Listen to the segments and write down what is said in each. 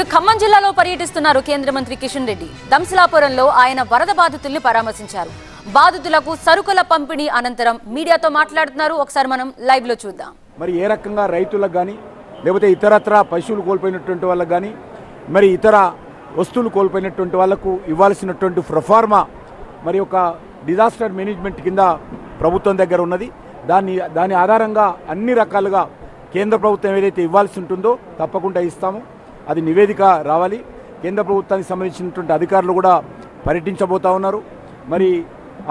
ఇటు ఖమ్మం జిల్లాలో పర్యటిస్తున్నారు కేంద్ర మంత్రి కిషన్ రెడ్డి. దంశలాపురంలో ఆయన వరద బాధితుల్ని పరామర్శించారు. బాధితులకు సరుకుల పంపిణీ అనంతరం మీడియాతో మాట్లాడుతున్నారు. ఒకసారి మనం లైవ్లో చూద్దాం. మరి ఏ రకంగా రైతులకు కానీ లేకపోతే ఇతరత్ర పశువులు కోల్పోయినటువంటి వాళ్ళకు కానీ మరి ఇతర వస్తువులు కోల్పోయినటువంటి వాళ్ళకు ఇవ్వాల్సినటువంటి ప్రొఫార్మా మరి ఒక డిజాస్టర్ మేనేజ్మెంట్ కింద ప్రభుత్వం దగ్గర ఉన్నది. దాన్ని దాని ఆధారంగా అన్ని రకాలుగా కేంద్ర ప్రభుత్వం ఏదైతే ఇవ్వాల్సి ఉంటుందో తప్పకుండా ఇస్తాము. అది నివేదిక రావాలి. కేంద్ర ప్రభుత్వానికి సంబంధించినటువంటి అధికారులు కూడా పర్యటించబోతా ఉన్నారు. మరి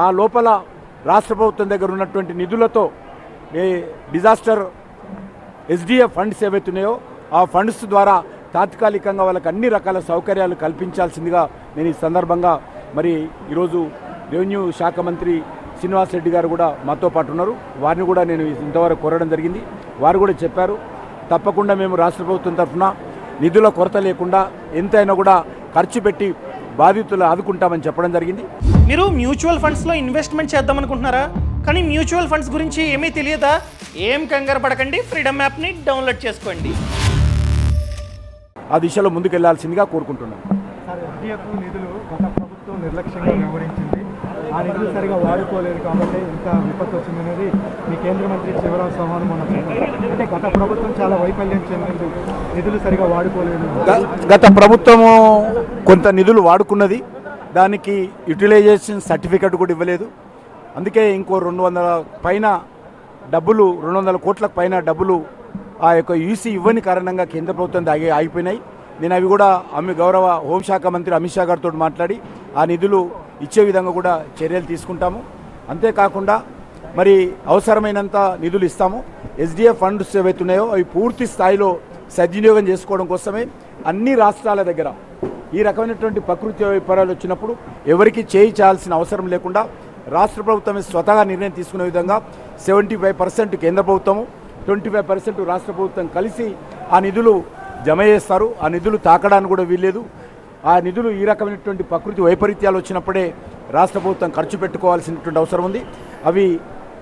ఆ లోపల రాష్ట్ర ప్రభుత్వం దగ్గర ఉన్నటువంటి నిధులతో ఏ డిజాస్టర్ ఎస్డిఎఫ్ ఫండ్స్ ఏవైతున్నాయో ఆ ఫండ్స్ ద్వారా తాత్కాలికంగా వాళ్ళకి అన్ని రకాల సౌకర్యాలు కల్పించాల్సిందిగా నేను ఈ సందర్భంగా మరి ఈరోజు రెవెన్యూ శాఖ మంత్రి శ్రీనివాస్ రెడ్డి గారు కూడా మాతో పాటు ఉన్నారు. వారిని కూడా నేను ఇంతవరకు కోరడం జరిగింది. వారు కూడా చెప్పారు. తప్పకుండా మేము రాష్ట్ర ప్రభుత్వం తరఫున నిధుల కొరత లేకుండా ఎంతైనా కూడా ఖర్చు పెట్టి బాధితులు ఆదుకుంటామని చెప్పడం జరిగింది. మీరు మ్యూచువల్ ఫండ్స్లో ఇన్వెస్ట్మెంట్ చేద్దాం అనుకుంటున్నారా కానీ మ్యూచువల్ ఫండ్స్ గురించి ఏమీ తెలియదా? ఏం కంగారు పడకండి ఫ్రీడమ్ యాప్ని డౌన్లోడ్ చేసుకోండి. ఆ దిశలో ముందుకెళ్ళాల్సిందిగా కోరుకుంటున్నాను నిర్లక్ష్యంగా వ్యవహరించింది. ఆ నిధులు సరిగా వాడుకోలేదు కాబట్టి ఇంత విపత్తు వచ్చిందనేది మీ కేంద్ర మంత్రి శివరాజ్ చౌహాన్ మొన్న అంటే గత ప్రభుత్వం చాలా వైఫల్యం చెందింది. నిధులు సరిగా వాడుకోలేదు. గత ప్రభుత్వము కొంత నిధులు వాడుకున్నది. దానికి యూటిలైజేషన్ సర్టిఫికెట్ కూడా ఇవ్వలేదు. అందుకే ఇంకో రెండు వందల పైన డబ్బులు రెండు వందల కోట్లకు పైన డబ్బులు ఆ యొక్క యూసీ ఇవ్వని కారణంగా కేంద్ర ప్రభుత్వం ఆగి ఆగిపోయినాయి. నేను అవి కూడా అమి గౌరవ హోంశాఖ మంత్రి అమిత్ షా గారితో మాట్లాడి ఆ నిధులు ఇచ్చే విధంగా కూడా చర్యలు తీసుకుంటాము. అంతేకాకుండా మరి అవసరమైనంత నిధులు ఇస్తాము. ఎస్డిఎఫ్ ఫండ్స్ ఏవైతున్నాయో అవి పూర్తి స్థాయిలో సద్వినియోగం చేసుకోవడం కోసమే అన్ని రాష్ట్రాల దగ్గర ఈ రకమైనటువంటి ప్రకృతి వైపరాలు వచ్చినప్పుడు ఎవరికి చేయి చేయాల్సిన అవసరం లేకుండా రాష్ట్ర ప్రభుత్వమే స్వతహా నిర్ణయం తీసుకునే విధంగా సెవెంటీ ఫైవ్ పర్సెంట్ కేంద్ర ప్రభుత్వము ట్వంటీ ఫైవ్ పర్సెంట్ రాష్ట్ర ప్రభుత్వం కలిసి ఆ నిధులు జమ చేస్తారు. ఆ నిధులు తాకడానికి కూడా వీల్లేదు. ఆ నిధులు ఈ రకమైనటువంటి ప్రకృతి వైపరీత్యాలు వచ్చినప్పుడే రాష్ట్ర ప్రభుత్వం ఖర్చు పెట్టుకోవాల్సినటువంటి అవసరం ఉంది. అవి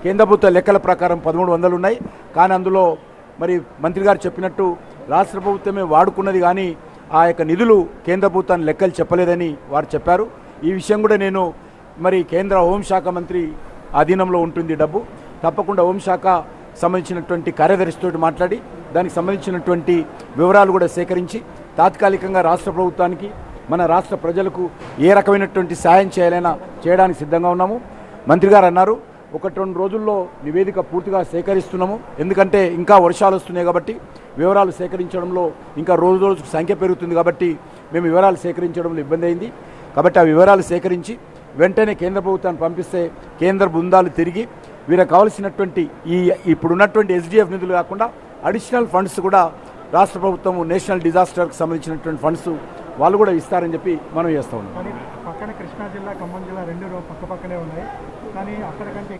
కేంద్ర ప్రభుత్వ లెక్కల ప్రకారం పదమూడు వందలు ఉన్నాయి. కానీ అందులో మరి మంత్రి గారు చెప్పినట్టు రాష్ట్ర ప్రభుత్వమే వాడుకున్నది కానీ ఆ యొక్క నిధులు కేంద్ర ప్రభుత్వాన్ని లెక్కలు చెప్పలేదని వారు చెప్పారు. ఈ విషయం కూడా నేను మరి కేంద్ర హోంశాఖ మంత్రి అధీనంలో ఉంటుంది డబ్బు. తప్పకుండా హోంశాఖ సంబంధించినటువంటి కార్యదర్శితో మాట్లాడి దానికి సంబంధించినటువంటి వివరాలు కూడా సేకరించి తాత్కాలికంగా రాష్ట్ర ప్రభుత్వానికి మన రాష్ట్ర ప్రజలకు ఏ రకమైనటువంటి సాయం చేయాలైనా చేయడానికి సిద్ధంగా ఉన్నాము. మంత్రి గారు అన్నారు ఒకటి రెండు రోజుల్లో నివేదిక పూర్తిగా సేకరిస్తున్నాము. ఎందుకంటే ఇంకా వర్షాలు వస్తున్నాయి కాబట్టి వివరాలు సేకరించడంలో ఇంకా రోజు రోజుకు సంఖ్య పెరుగుతుంది కాబట్టి మేము వివరాలు సేకరించడంలో ఇబ్బంది అయింది. కాబట్టి ఆ వివరాలు సేకరించి వెంటనే కేంద్ర ప్రభుత్వాన్ని పంపిస్తే కేంద్ర బృందాలు తిరిగి వీరికి కావాల్సినటువంటి ఈ ఇప్పుడున్నటువంటి ఎస్డిఎఫ్ నిధులు కాకుండా అడిషనల్ ఫండ్స్ కూడా రాష్ట్ర ప్రభుత్వం నేషనల్ డిజాస్టర్కి సంబంధించినటువంటి ఫండ్స్ వాళ్ళు కూడా ఇస్తారని చెప్పి మనం చేస్తూ ఉన్నాం. కానీ పక్కన కృష్ణా జిల్లా ఖమ్మం జిల్లా రెండు పక్క పక్కనే ఉన్నాయి. కానీ అక్కడికంటే